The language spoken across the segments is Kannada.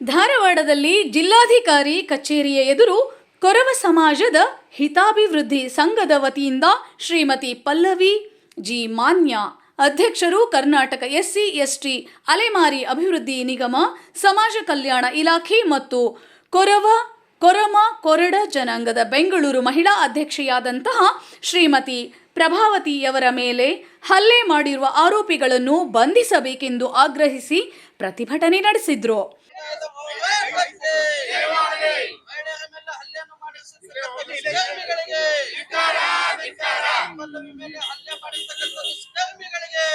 ಧಾರವಾಡದಲ್ಲಿ ಜಿಲ್ಲಾಧಿಕಾರಿ ಕಚೇರಿಯ ಎದುರು ಕೊರವ ಸಮಾಜದ ಹಿತಾಭಿವೃದ್ಧಿ ಸಂಘದ ವತಿಯಿಂದ ಶ್ರೀಮತಿ ಪಲ್ಲವಿ ಜಿ ಮಾನ್ಯ, ಅಧ್ಯಕ್ಷರು ಕರ್ನಾಟಕ ಎಸ್ಸಿ, ಎಸ್ಟಿ, ಅಲೆಮಾರಿ ಅಭಿವೃದ್ಧಿ ನಿಗಮ, ಸಮಾಜ ಕಲ್ಯಾಣ ಇಲಾಖೆ ಮತ್ತು ಕೊರವ, ಕೊರಮ, ಕೊರಡ ಜನಾಂಗದ ಬೆಂಗಳೂರು ಮಹಿಳಾ ಅಧ್ಯಕ್ಷೆಯಾದಂತಹ ಶ್ರೀಮತಿ ಪ್ರಭಾವತಿಯವರ ಮೇಲೆ ಹಲ್ಲೆ ಮಾಡಿರುವ ಆರೋಪಿಗಳನ್ನು ಬಂಧಿಸಬೇಕೆಂದು ಆಗ್ರಹಿಸಿ ಪ್ರತಿಭಟನೆ ನಡೆಸಿದ್ರು. ಮೇಲೆ ಹಲ್ಲೆ ಮಾಡಿರ್ತಕ್ಕಂಥ ದುಷ್ಕರ್ಮಿಗಳಿಗೆ.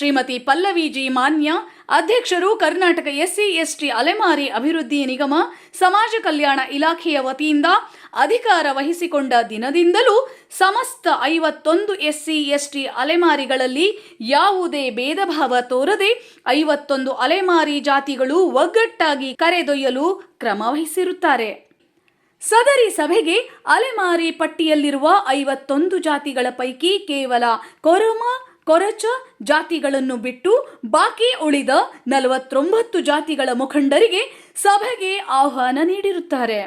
ಶ್ರೀಮತಿ ಪಲ್ಲವಿ ಜಿ ಮಾನ್ಯ, ಅಧ್ಯಕ್ಷರು ಕರ್ನಾಟಕ ಎಸ್ಸಿ ಎಸ್ಟಿ ಅಲೆಮಾರಿ ಅಭಿವೃದ್ಧಿ ನಿಗಮ, ಸಮಾಜ ಕಲ್ಯಾಣ ಇಲಾಖೆಯ ವತಿಯಿಂದ ಅಧಿಕಾರ ವಹಿಸಿಕೊಂಡ ದಿನದಿಂದಲೂ ಸಮಸ್ತ ಐವತ್ತೊಂದು ಎಸ್ಸಿ ಎಸ್ಟಿ ಅಲೆಮಾರಿಗಳಲ್ಲಿ ಯಾವುದೇ ಭೇದ ಭಾವ ತೋರದೆ ಐವತ್ತೊಂದು ಅಲೆಮಾರಿ ಜಾತಿಗಳು ಒಗ್ಗಟ್ಟಾಗಿ ಕರೆದೊಯ್ಯಲು ಕ್ರಮ ವಹಿಸಿರುತ್ತಾರೆ. ಸದರಿ ಸಭೆಗೆ ಅಲೆಮಾರಿ ಪಟ್ಟಿಯಲ್ಲಿರುವ ಐವತ್ತೊಂದು ಜಾತಿಗಳ ಪೈಕಿ ಕೇವಲ ಕೊರಮ ಕೊರಚ ಜಾತಿಗಳನ್ನು ಬಿಟ್ಟು ಬಾಕಿ ಉಳಿದ ನಲವತ್ತೊಂಬತ್ತು ಜಾತಿಗಳ ಮುಖಂಡರಿಗೆ ಸಭೆಗೆ ಆಹ್ವಾನ ನೀಡಿರುತ್ತಾರೆ.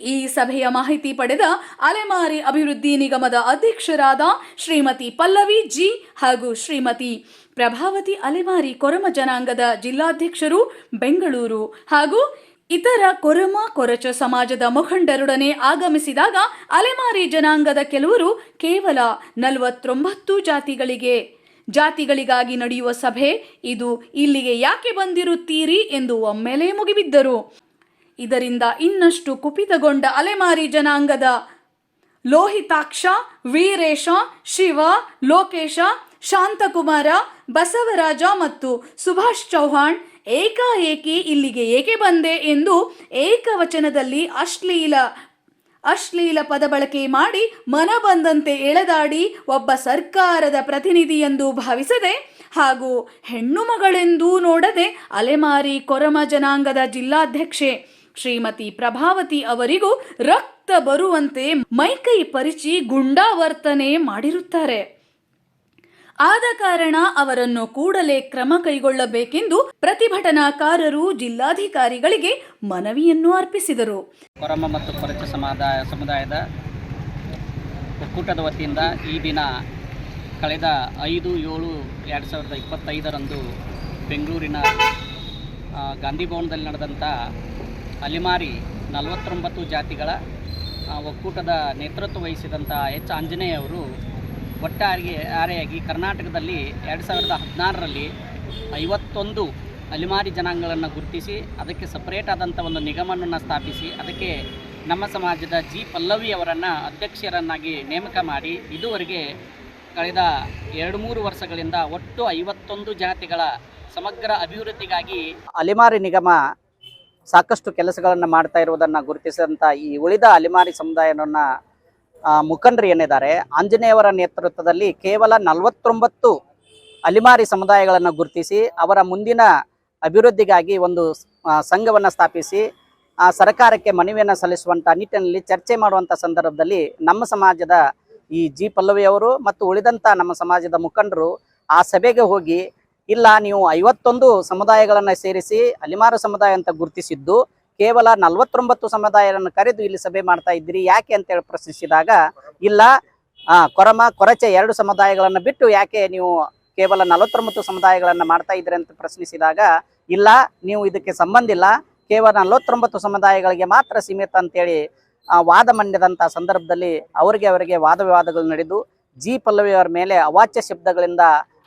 ಈ ಸಭೆಯ ಮಾಹಿತಿ ಪಡೆದ ಅಲೆಮಾರಿ ಅಭಿವೃದ್ಧಿ ನಿಗಮದ ಅಧ್ಯಕ್ಷರಾದ ಶ್ರೀಮತಿ ಪಲ್ಲವಿ ಜಿ ಹಾಗೂ ಶ್ರೀಮತಿ ಪ್ರಭಾವತಿ ಅಲೆಮಾರಿ ಕೊರಮ ಜನಾಂಗದ ಜಿಲ್ಲಾಧ್ಯಕ್ಷರು ಬೆಂಗಳೂರು ಹಾಗೂ ಇತರ ಕೊರಮ ಕೊರಚ ಸಮಾಜದ ಮುಖಂಡರೊಡನೆ ಆಗಮಿಸಿದಾಗ ಅಲೆಮಾರಿ ಜನಾಂಗದ ಕೆಲವರು ಕೇವಲ ನಲವತ್ತೊಂಬತ್ತು ಜಾತಿಗಳಿಗೆ ಜಾತಿಗಳಿಗಾಗಿ ನಡೆಯುವ ಸಭೆ. ಇದು ಇಲ್ಲಿಗೆ ಯಾಕೆ ಬಂದಿರುತ್ತೀರಿ ಎಂದು ಒಮ್ಮೆಲೇ ಮುಗಿಬಿದ್ದರು. ಇದರಿಂದ ಇನ್ನಷ್ಟು ಕುಪಿತಗೊಂಡ ಅಲೆಮಾರಿ ಜನಾಂಗದ ಲೋಹಿತಾಕ್ಷ, ವೀರೇಶ, ಶಿವ, ಲೋಕೇಶ, ಶಾಂತಕುಮಾರ, ಬಸವರಾಜ ಮತ್ತು ಸುಭಾಷ್ ಚೌಹಾಣ್ ಏಕಾಏಕಿ ಇಲ್ಲಿಗೆ ಏಕೆ ಬಂದೆ ಎಂದು ಏಕವಚನದಲ್ಲಿ ಅಶ್ಲೀಲ ಅಶ್ಲೀಲ ಪದ ಬಳಕೆ ಮಾಡಿ ಮನ ಬಂದಂತೆ ಎಳೆದಾಡಿ ಒಬ್ಬ ಸರ್ಕಾರದ ಪ್ರತಿನಿಧಿ ಎಂದು ಭಾವಿಸದೆ ಹಾಗೂ ಹೆಣ್ಣು ಮಗಳೆಂದೂ ನೋಡದೆ ಅಲೆಮಾರಿ ಕೊರಮ ಜನಾಂಗದ ಜಿಲ್ಲಾಧ್ಯಕ್ಷೆ ಶ್ರೀಮತಿ ಪ್ರಭಾವತಿ ಅವರಿಗೂ ರಕ್ತ ಬರುವಂತೆ ಮೈಕೈ ಪರಿಚಿ ಗುಂಡಾವರ್ತನೆ ಮಾಡಿರುತ್ತಾರೆ. ಆದ ಕಾರಣ ಅವರನ್ನು ಕೂಡಲೇ ಕ್ರಮ ಕೈಗೊಳ್ಳಬೇಕೆಂದು ಪ್ರತಿಭಟನಾಕಾರರು ಜಿಲ್ಲಾಧಿಕಾರಿಗಳಿಗೆ ಮನವಿಯನ್ನು ಅರ್ಪಿಸಿದರು. ಕೊರಮ ಮತ್ತು ಕೊರಚ ಸಮುದಾಯ, ಸಮುದಾಯದ ಒಕ್ಕೂಟದ ವತಿಯಿಂದ ಈ ದಿನ ಕಳೆದ ಐದು ಏಳು ಎರಡು ಸಾವಿರದ ಇಪ್ಪತ್ತೈದರಂದು ಬೆಂಗಳೂರಿನ ಗಾಂಧಿ ಭವನದಲ್ಲಿ ನಡೆದಂಥ ಅಲಿಮಾರಿ ನಲವತ್ತೊಂಬತ್ತು ಜಾತಿಗಳ ಒಕ್ಕೂಟದ ನೇತೃತ್ವ ವಹಿಸಿದಂಥ ಎಚ್. ಆಂಜನೇಯ ಅವರು ಒಟ್ಟಾಗಿ ಆರೆಯಾಗಿ ಕರ್ನಾಟಕದಲ್ಲಿ ಎರಡು ಸಾವಿರದ ಹದಿನಾರರಲ್ಲಿ ಐವತ್ತೊಂದು ಅಲಿಮಾರಿ ಜನಾಂಗಗಳನ್ನು ಗುರುತಿಸಿ, ಅದಕ್ಕೆ ಸಪರೇಟ್ ಆದಂಥ ಒಂದು ನಿಗಮವನ್ನು ಸ್ಥಾಪಿಸಿ, ಅದಕ್ಕೆ ನಮ್ಮ ಸಮಾಜದ ಜಿ ಪಲ್ಲವಿ ಅವರನ್ನು ಅಧ್ಯಕ್ಷರನ್ನಾಗಿ ನೇಮಕ ಮಾಡಿ, ಇದುವರೆಗೆ ಕಳೆದ ಎರಡು ಮೂರು ವರ್ಷಗಳಿಂದ ಒಟ್ಟು ಐವತ್ತೊಂದು ಜಾತಿಗಳ ಸಮಗ್ರ ಅಭಿವೃದ್ಧಿಗಾಗಿ ಅಲಿಮಾರಿ ನಿಗಮ ಸಾಕಷ್ಟು ಕೆಲಸಗಳನ್ನು ಮಾಡ್ತಾ ಇರುವುದನ್ನು ಗುರುತಿಸಿದಂಥ ಈ ಉಳಿದ ಅಲಿಮಾರಿ ಸಮುದಾಯವನ್ನು ಮುಖಂಡರು ಏನಿದ್ದಾರೆ ಆಂಜನೇಯವರ ನೇತೃತ್ವದಲ್ಲಿ ಕೇವಲ ನಲವತ್ತೊಂಬತ್ತು ಅಲಿಮಾರಿ ಸಮುದಾಯಗಳನ್ನು ಗುರುತಿಸಿ, ಅವರ ಮುಂದಿನ ಅಭಿವೃದ್ಧಿಗಾಗಿ ಒಂದು ಸಂಘವನ್ನು ಸ್ಥಾಪಿಸಿ, ಆ, ಸರ್ಕಾರಕ್ಕೆ ಮನವಿಯನ್ನು ಸಲ್ಲಿಸುವಂಥ ನಿಟ್ಟಿನಲ್ಲಿ ಚರ್ಚೆ ಮಾಡುವಂಥ ಸಂದರ್ಭದಲ್ಲಿ ನಮ್ಮ ಸಮಾಜದ ಈ ಜಿ ಪಲ್ಲವಿಯವರು ಮತ್ತು ಉಳಿದಂಥ ನಮ್ಮ ಸಮಾಜದ ಮುಖಂಡರು ಆ ಸಭೆಗೆ ಹೋಗಿ, ಇಲ್ಲ ನೀವು ಐವತ್ತೊಂದು ಸಮುದಾಯಗಳನ್ನು ಸೇರಿಸಿ, ಅಲಿಮಾರು ಸಮುದಾಯ ಅಂತ ಗುರುತಿಸಿದ್ದು ಕೇವಲ ನಲವತ್ತೊಂಬತ್ತು ಸಮುದಾಯವನ್ನು ಕರೆದು ಇಲ್ಲಿ ಸಭೆ ಮಾಡ್ತಾ ಇದ್ದೀರಿ. ಯಾಕೆ ಅಂತೇಳಿ ಪ್ರಶ್ನಿಸಿದಾಗ, ಇಲ್ಲ ಕೊರಮ, ಕೊರಚೆ ಎರಡು ಸಮುದಾಯಗಳನ್ನು ಬಿಟ್ಟು ಯಾಕೆ ನೀವು ಕೇವಲ ನಲವತ್ತೊಂಬತ್ತು ಸಮುದಾಯಗಳನ್ನು ಮಾಡ್ತಾ ಇದ್ರಿ ಅಂತ ಪ್ರಶ್ನಿಸಿದಾಗ, ಇಲ್ಲ, ನೀವು ಇದಕ್ಕೆ ಸಂಬಂಧ ಇಲ್ಲ. ಕೇವಲ ನಲವತ್ತೊಂಬತ್ತು ಸಮುದಾಯಗಳಿಗೆ ಮಾತ್ರ ಸೀಮಿತ ಅಂತೇಳಿ ವಾದ ಮಂಡ್ಯದಂಥ ಸಂದರ್ಭದಲ್ಲಿ ಅವರಿಗೆ ಅವರಿಗೆ ವಾದ ವಿವಾದಗಳು ನಡೆದು, ಜಿ ಪಲ್ಲವಿ ಅವರ ಮೇಲೆ ಅವಾಚ್ಯ ಶಬ್ದಗಳಿಂದ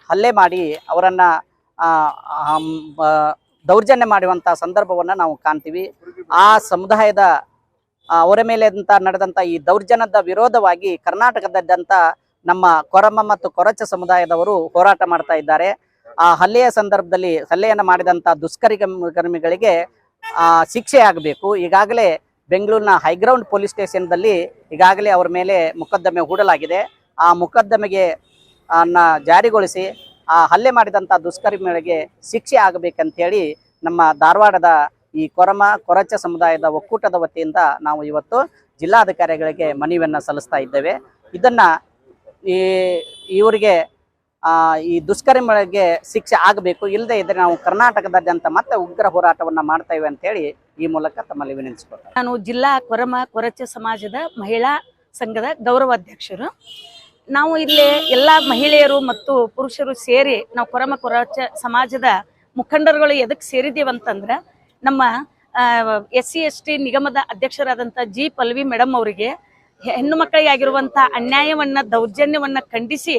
ಹಲ್ಲೆ ಮಾಡಿ ಅವರನ್ನು ದೌರ್ಜನ್ಯ ಮಾಡುವಂಥ ಸಂದರ್ಭವನ್ನು ನಾವು ಕಾಣ್ತೀವಿ. ಆ ಸಮುದಾಯದ ಅವರ ಮೇಲೆ ನಡೆದಂಥ ಈ ದೌರ್ಜನ್ಯದ ವಿರೋಧವಾಗಿ ಕರ್ನಾಟಕದಾದ್ಯಂತ ನಮ್ಮ ಕೊರಮ ಮತ್ತು ಕೊರಚ ಸಮುದಾಯದವರು ಹೋರಾಟ ಮಾಡ್ತಾ ಇದ್ದಾರೆ. ಆ ಹಲ್ಲೆಯ ಸಂದರ್ಭದಲ್ಲಿ ಹಲ್ಲೆಯನ್ನು ಮಾಡಿದಂಥ ದುಷ್ಕರ್ಮಿಗಳಿಗೆ ಶಿಕ್ಷೆ ಆಗಬೇಕು. ಈಗಾಗಲೇ ಬೆಂಗಳೂರಿನ ಹೈಗ್ರೌಂಡ್ ಪೊಲೀಸ್ ಸ್ಟೇಷನ್ದಲ್ಲಿ ಈಗಾಗಲೇ ಅವರ ಮೇಲೆ ಮೊಕದ್ದಮೆ ಹೂಡಲಾಗಿದೆ. ಆ ಮೊಕದ್ದಮೆಗೆ ಅನ್ನ ಜಾರಿಗೊಳಿಸಿ ಆ ಹಲ್ಲೆ ಮಾಡಿದಂಥ ದುಷ್ಕರ್ಮಿಗಳಿಗೆ ಶಿಕ್ಷೆ ಆಗಬೇಕಂತೇಳಿ ನಮ್ಮ ಧಾರವಾಡದ ಈ ಕೊರಮ, ಕೊರಚ ಸಮುದಾಯದ ಒಕ್ಕೂಟದ ವತಿಯಿಂದ ನಾವು ಇವತ್ತು ಜಿಲ್ಲಾಧಿಕಾರಿಗಳಿಗೆ ಮನವಿಯನ್ನು ಸಲ್ಲಿಸ್ತಾ ಇದ್ದೇವೆ. ಇದನ್ನು ಈ, ಇವರಿಗೆ ಈ ದುಷ್ಕರ್ಮಿಗಳಿಗೆ ಶಿಕ್ಷೆ ಆಗಬೇಕು ಇಲ್ಲದೆ ಇದ್ದರೆ ನಾವು ಕರ್ನಾಟಕದಾದ್ಯಂತ ಮತ್ತೆ ಉಗ್ರ ಹೋರಾಟವನ್ನು ಮಾಡ್ತೇವೆ ಅಂತೇಳಿ ಈ ಮೂಲಕ ತಮ್ಮಲ್ಲಿ ವಿನಂತಿಸ್ಕೊಳ್ತೇನೆ ನಾನು ಜಿಲ್ಲಾ ಕೊರಮ, ಕೊರಚ ಸಮಾಜದ ಮಹಿಳಾ ಸಂಘದ ಗೌರವಾಧ್ಯಕ್ಷರು. ನಾವು ಇಲ್ಲಿ ಎಲ್ಲ ಮಹಿಳೆಯರು ಮತ್ತು ಪುರುಷರು ಸೇರಿ ನಾವು ಕೊರಮ ಕೊರಚ ಸಮಾಜದ ಮುಖಂಡರುಗಳು ಎದಕ್ಕೆ ಸೇರಿದ್ದೀವಂತಂದ್ರೆ ನಮ್ಮ ಎಸ್ ಸಿ ಎಸ್ ಟಿ ನಿಗಮದ ಅಧ್ಯಕ್ಷರಾದಂಥ ಜಿ ಪಲ್ವಿ ಮೇಡಮ್ ಅವರಿಗೆ ಹೆಣ್ಣು ಮಕ್ಕಳಿಗೆ ಆಗಿರುವಂಥ ಅನ್ಯಾಯವನ್ನ, ದೌರ್ಜನ್ಯವನ್ನ ಖಂಡಿಸಿ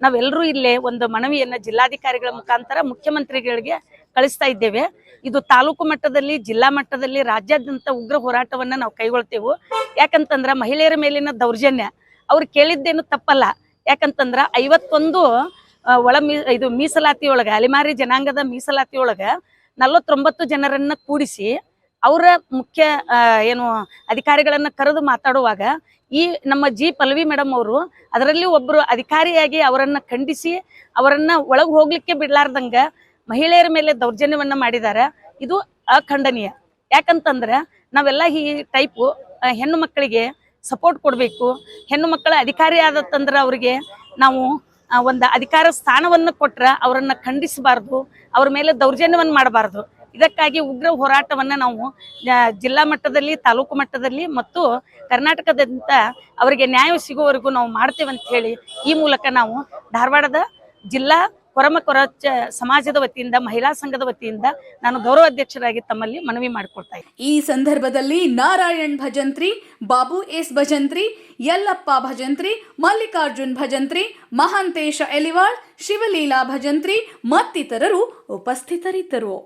ನಾವೆಲ್ಲರೂ ಇಲ್ಲೇ ಒಂದು ಮನವಿಯನ್ನ ಜಿಲ್ಲಾಧಿಕಾರಿಗಳ ಮುಖಾಂತರ ಮುಖ್ಯಮಂತ್ರಿಗಳಿಗೆ ಕಳಿಸ್ತಾ ಇದ್ದೇವೆ. ಇದು ತಾಲೂಕು ಮಟ್ಟದಲ್ಲಿ, ಜಿಲ್ಲಾ ಮಟ್ಟದಲ್ಲಿ, ರಾಜ್ಯಾದ್ಯಂತ ಉಗ್ರ ಹೋರಾಟವನ್ನ ನಾವು ಕೈಗೊಳ್ತೇವೆ. ಯಾಕಂತಂದ್ರ ಮಹಿಳೆಯರ ಮೇಲಿನ ದೌರ್ಜನ್ಯ ಅವ್ರು ಕೇಳಿದ್ದೇನು ತಪ್ಪಲ್ಲ. ಯಾಕಂತಂದ್ರ ಐವತ್ತೊಂದು ಒಳ ಮೀ, ಇದು ಮೀಸಲಾತಿ ಒಳಗ ಅಲಿಮಾರಿ ಜನಾಂಗದ ಮೀಸಲಾತಿ ಒಳಗ ನಲವತ್ತೊಂಬತ್ತು ಜನರನ್ನ ಕೂಡಿಸಿ ಅವರ ಮುಖ್ಯ ಏನು ಅಧಿಕಾರಿಗಳನ್ನ ಕರೆದು ಮಾತಾಡುವಾಗ ಈ ನಮ್ಮ ಜಿ ಪಲ್ವಿ ಮೇಡಮ್ ಅವರು ಅದರಲ್ಲಿ ಒಬ್ಬರು ಅಧಿಕಾರಿಯಾಗಿ ಅವರನ್ನ ಖಂಡಿಸಿ ಅವರನ್ನ ಒಳಗೆ ಹೋಗ್ಲಿಕ್ಕೆ ಬಿಡ್ಲಾರ್ದಂಗ ಮಹಿಳೆಯರ ಮೇಲೆ ದೌರ್ಜನ್ಯವನ್ನ ಮಾಡಿದ್ದಾರೆ ಇದು ಅಖಂಡನೀಯ. ಯಾಕಂತಂದ್ರೆ ನಾವೆಲ್ಲ ಈ ಟೈಪು ಹೆಣ್ಣು ಮಕ್ಕಳಿಗೆ ಸಪೋರ್ಟ್ ಕೊಡಬೇಕು. ಹೆಣ್ಣು ಮಕ್ಕಳ ಅಧಿಕಾರಿ ಆದತ್ತಂದ್ರೆ ಅವರಿಗೆ ನಾವು ಒಂದು ಅಧಿಕಾರ ಸ್ಥಾನವನ್ನು ಕೊಟ್ರೆ ಅವರನ್ನ ಖಂಡಿಸಬಾರ್ದು, ಅವ್ರ ಮೇಲೆ ದೌರ್ಜನ್ಯವನ್ನು ಮಾಡಬಾರ್ದು. ಇದಕ್ಕಾಗಿ ಉಗ್ರ ಹೋರಾಟವನ್ನು ನಾವು ಜಿಲ್ಲಾ ಮಟ್ಟದಲ್ಲಿ, ತಾಲೂಕು ಮಟ್ಟದಲ್ಲಿ ಮತ್ತು ಕರ್ನಾಟಕದಂತ ಅವರಿಗೆ ನ್ಯಾಯ ಸಿಗುವವರೆಗೂ ನಾವು ಮಾಡ್ತೇವೆ ಅಂತ ಹೇಳಿ ಈ ಮೂಲಕ ನಾವು ಧಾರವಾಡದ ಜಿಲ್ಲಾ ಕೊರಮ ಕೊರಚ ಸಮಾಜದ ವತಿಯಿಂದ, ಮಹಿಳಾ ಸಂಘದ ವತಿಯಿಂದ ನಾನು ಗೌರವಾಧ್ಯಕ್ಷರಾಗಿ ತಮ್ಮಲ್ಲಿ ಮನವಿ ಮಾಡಿಕೊಳ್ತಾ ಇದ್ದೀನಿ. ಈ ಸಂದರ್ಭದಲ್ಲಿ ನಾರಾಯಣ್ ಭಜಂತ್ರಿ, ಬಾಬು ಎಸ್ ಭಜಂತ್ರಿ, ಯಲ್ಲಪ್ಪ ಭಜಂತ್ರಿ, ಮಲ್ಲಿಕಾರ್ಜುನ್ ಭಜಂತ್ರಿ, ಮಹಾಂತೇಶ ಎಲಿವಾಳ್, ಶಿವಲೀಲಾ ಭಜಂತ್ರಿ ಮತ್ತಿತರರು ಉಪಸ್ಥಿತರಿದ್ದರು.